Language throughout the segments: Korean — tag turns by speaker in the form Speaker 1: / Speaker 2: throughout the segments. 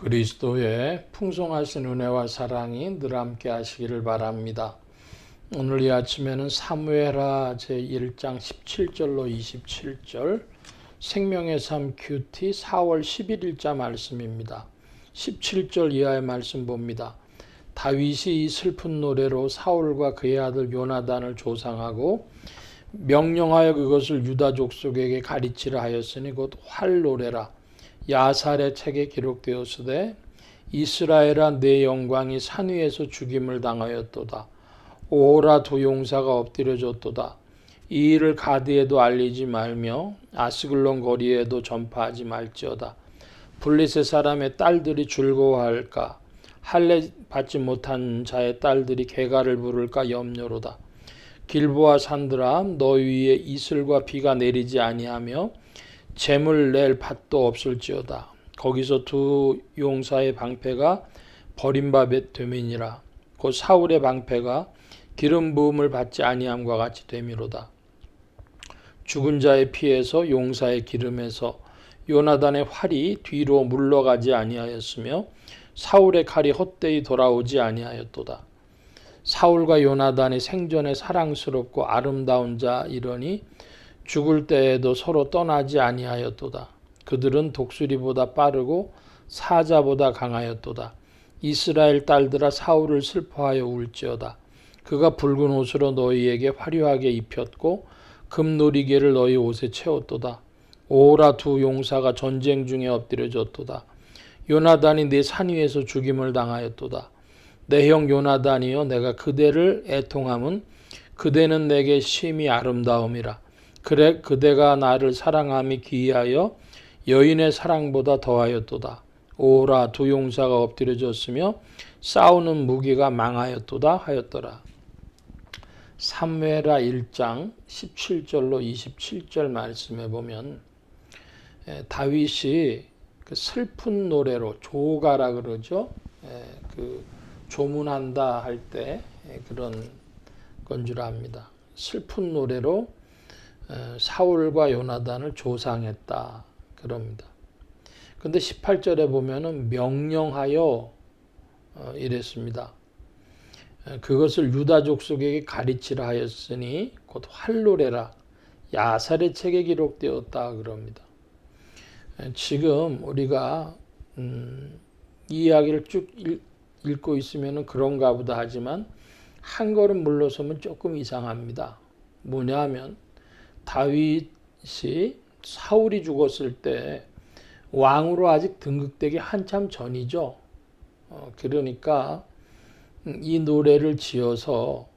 Speaker 1: 그리스도의 풍성하신 은혜와 사랑이 늘 함께 하시기를 바랍니다. 오늘 이 아침에는 사무엘하 제1장 17절로 27절 생명의 삶 큐티 4월 11일자 말씀입니다. 17절 이하의 말씀 봅니다. 다윗이 이 슬픈 노래로 사울과 그의 아들 요나단을 조상하고 명령하여 그것을 유다 족속에게 가르치라 하였으니 곧 활 노래라. 야살의 책에 기록되었으되 이스라엘아 내 영광이 산 위에서 죽임을 당하였도다. 오라 두 용사가 엎드려졌도다. 이 일을 가드에도 알리지 말며 아스글론 거리에도 전파하지 말지어다. 블리세 사람의 딸들이 즐거워할까? 할례 받지 못한 자의 딸들이 개가를 부를까 염려로다. 길보아 산들아 너 위에 이슬과 비가 내리지 아니하며 재물 낼 밭도 없을지어다. 거기서 두 용사의 방패가 버림바 되민이라. 곧 사울의 방패가 기름 부음을 받지 아니함과 같이 되미로다. 죽은 자의 피에서 용사의 기름에서 요나단의 활이 뒤로 물러가지 아니하였으며 사울의 칼이 헛되이 돌아오지 아니하였도다. 사울과 요나단이 생전에 사랑스럽고 아름다운 자 이러니 죽을 때에도 서로 떠나지 아니하였도다. 그들은 독수리보다 빠르고 사자보다 강하였도다. 이스라엘 딸들아 사울을 슬퍼하여 울지어다. 그가 붉은 옷으로 너희에게 화려하게 입혔고 금놀이개를 너희 옷에 채웠도다. 오라 두 용사가 전쟁 중에 엎드려졌도다. 요나단이 내산 위에서 죽임을 당하였도다. 내 형 요나단이여 내가 그대를 애통함은 그대는 내게 심히 아름다움이라. 그래 그대가 나를 사랑함이 기이하여 여인의 사랑보다 더하였도다. 오라 두 용사가 엎드려졌으며 싸우는 무기가 망하였도다 하였더라. 삼회라 1장 17절로 27절 말씀에 보면 다윗이 그 슬픈 노래로 조가라 그러죠. 그 조문한다 할 때 그런 건 줄 압니다. 슬픈 노래로 사울과 요나단을 조상했다. 그럽니다. 근데 18절에 보면은 명령하여 어, 이랬습니다. 그것을 유다 족 속에게 가르치라 하였으니 곧 활로래라 야살의 책에 기록되었다 그럽니다. 지금 우리가 음, 이 이야기를 쭉 읽 고 있으면 그런가 보다 하지만 한 걸음 물러서면 조금 이상합니다. 뭐냐 하면 다윗이 사울이 죽었을 때 왕으로 아직 등극되기 한참 전이죠. 어, 그러니까 이 노래를 지어서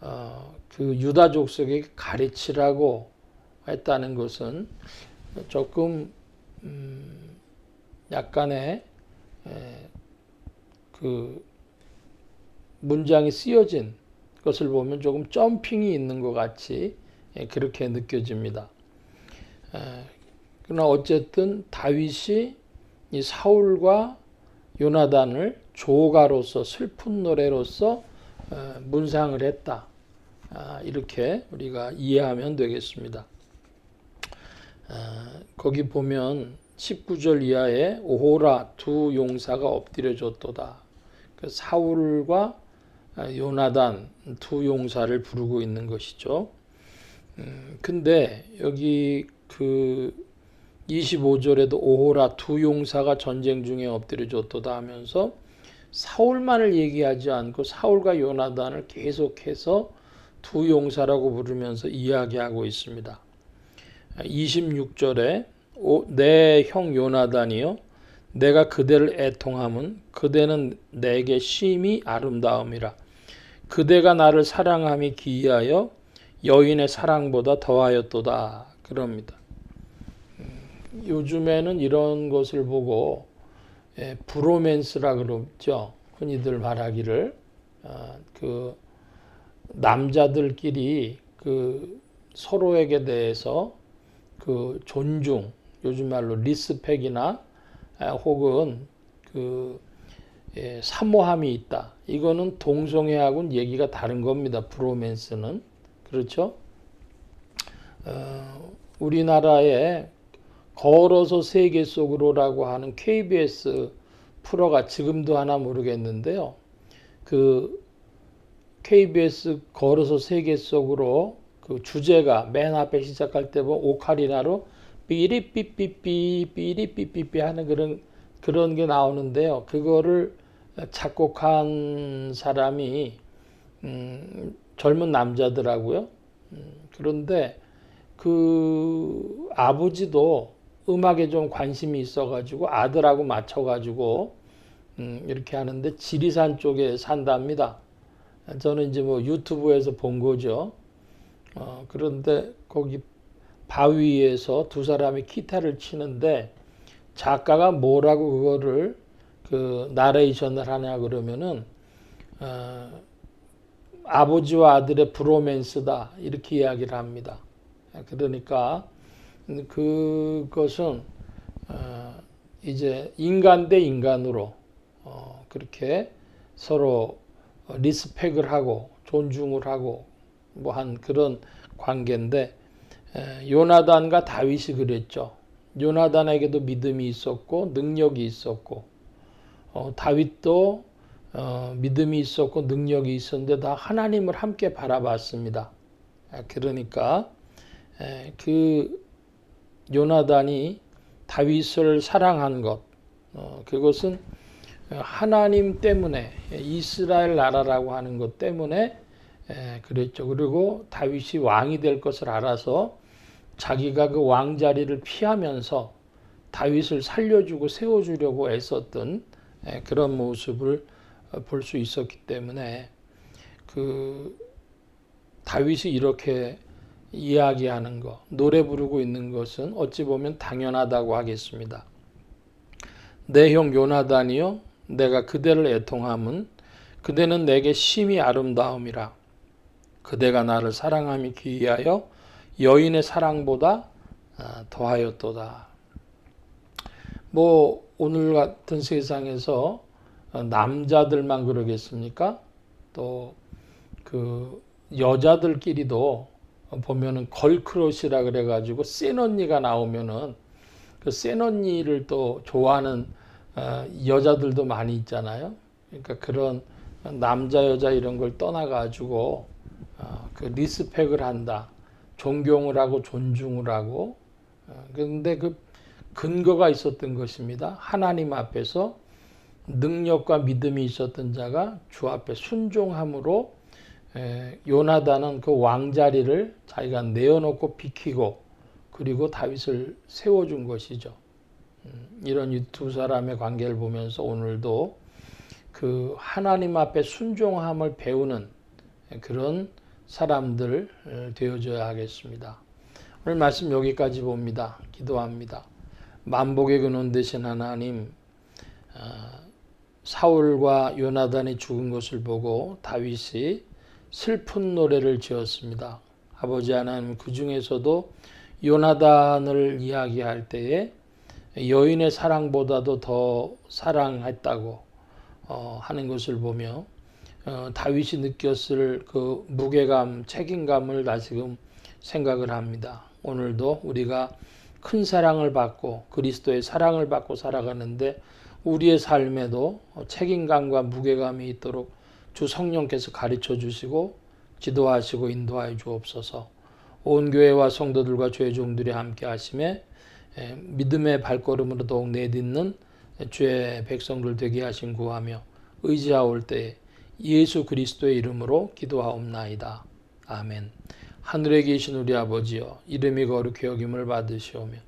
Speaker 1: 어, 그 유다 족 속에게 가르치라고 했다는 것은 조금 음, 약간의 에, 그 문장이 쓰여진 것을 보면 조금 점핑이 있는 것 같이 예, 그렇게 느껴집니다. 그러나 어쨌든 다윗이 이 사울과 요나단을 조가로서 슬픈 노래로서 어, 문상을 했다. 아, 이렇게 우리가 이해하면 되겠습니다. 아, 거기 보면 19절 이하에 오호라 두 용사가 엎드려졌도다. 그 사울과 요나단 두 용사를 부르고 있는 것이죠. 음, 근데 여기 그 25절에도 오호라 두 용사가 전쟁 중에 엎드려졌도다 하면서 사울만을 얘기하지 않고 사울과 요나단을 계속해서 두 용사라고 부르면서 이야기하고 있습니다. 26절에 내 형 요나단이요 내가 그대를 애통함은 그대는 내게 심히 아름다움이라 그대가 나를 사랑함이 기이하여 여인의 사랑보다 더하였도다 그럽니다. 음, 요즘에는 이런 것을 보고 예, 브로맨스라 그러죠. 흔히들 말하기를 아, 그 남자들끼리 그 서로에게 대해서 그 존중, 요즘 말로 리스펙이나 아, 혹은 그 예, 사모함이 있다. 이거는 동성애하고는 얘기가 다른 겁니다. 브로맨스는 그렇죠? 어, 우리나라에 걸어서 세계 속으로라고 하는 KBS 프로가 지금도 하나 모르겠는데요. 그 KBS 걸어서 세계 속으로 그 주제가 맨 앞에 시작할 때 보면 오카리나로 삐리삐삐삐 삐리삐삐삐 하는 그런 그런 게 나오는데요. 그거를 작곡한 사람이 음, 젊은 남자더라고요. 음, 그런데 그 아버지도 음악에 좀 관심이 있어가지고 아들하고 맞춰가지고 음, 이렇게 하는데 지리산 쪽에 산답니다. 저는 이제 뭐 유튜브에서 본 거죠. 어, 그런데 거기 바위에서 두 사람이 기타를 치는데 작가가 뭐라고 그거를 그 나레이션을 하냐 그러면은 어, 아버지와 아들의 브로맨스다 이렇게 이야기를 합니다. 그러니까 그것은 어, 이제 인간 대 인간으로 어, 그렇게 서로 리스펙을 하고 존중을 하고 뭐 한 그런 관계인데 에, 요나단과 다윗이 그랬죠. 요나단에게도 믿음이 있었고 능력이 있었고 어, 다윗도 어, 믿음이 있었고 능력이 있었는데 다 하나님을 함께 바라봤습니다. 아, 그러니까 에, 그 요나단이 다윗을 사랑한 것 어, 그것은 하나님 때문에 이스라엘 나라라고 하는 것 때문에 에, 그랬죠. 그리고 다윗이 왕이 될 것을 알아서 자기가 그 왕자리를 피하면서 다윗을 살려주고 세워주려고 애썼던 에, 그런 모습을 어, 볼 수 있었기 때문에 그 다윗이 이렇게 이야기하는 것, 노래 부르고 있는 것은 어찌 보면 당연하다고 하겠습니다. 내 형 요나단이요, 내가 그대를 애통함은 그대는 내게 심히 아름다움이라. 그대가 나를 사랑함이 기이하여 여인의 사랑보다 아, 더하였도다. 뭐 오늘 같은 세상에서 남자들만 그러겠습니까? 또 그 여자들끼리도 보면은 걸크러시라 그래가지고 센 언니가 나오면은 그센 언니를 또 좋아하는 어, 여자들도 많이 있잖아요. 그러니까 그런 남자 여자 이런 걸 떠나가지고 어, 그 리스펙을 한다, 존경을 하고 존중을 하고. 그런데 그 근거가 있었던 것입니다. 하나님 앞에서 능력과 믿음이 있었던 자가 주 앞에 순종함으로 요나단은 그 왕자리를 자기가 내어놓고 비키고 그리고 다윗을 세워준 것이죠. 음, 이런 이 두 사람의 관계를 보면서 오늘도 그 하나님 앞에 순종함을 배우는 그런 사람들 되어줘야 하겠습니다. 오늘 말씀 여기까지 봅니다. 기도합니다. 만복의 근원 되신 하나님, 아, 사울과 요나단이 죽은 것을 보고 다윗이 슬픈 노래를 지었습니다. 아버지 하나님 그 중에서도 요나단을 이야기할 때에 여인의 사랑보다도 더 사랑했다고 어, 하는 것을 보며 어, 다윗이 느꼈을 그 무게감, 책임감을 다시금 생각을 합니다. 오늘도 우리가 큰 사랑을 받고 그리스도의 사랑을 받고 살아가는데 우리의 삶에도 책임감과 무게감이 있도록 주 성령께서 가르쳐 주시고 지도하시고 인도하여 주옵소서. 온 교회와 성도들과 죄 종들이 함께 하심에 믿음의 발걸음으로 더욱 내딛는 주의 백성들 되게 하신 구하며 의지하올 때 예수 그리스도의 이름으로 기도하옵나이다. 아멘. 하늘에 계신 우리 아버지여 이름이 거룩히 여김을 받으시오며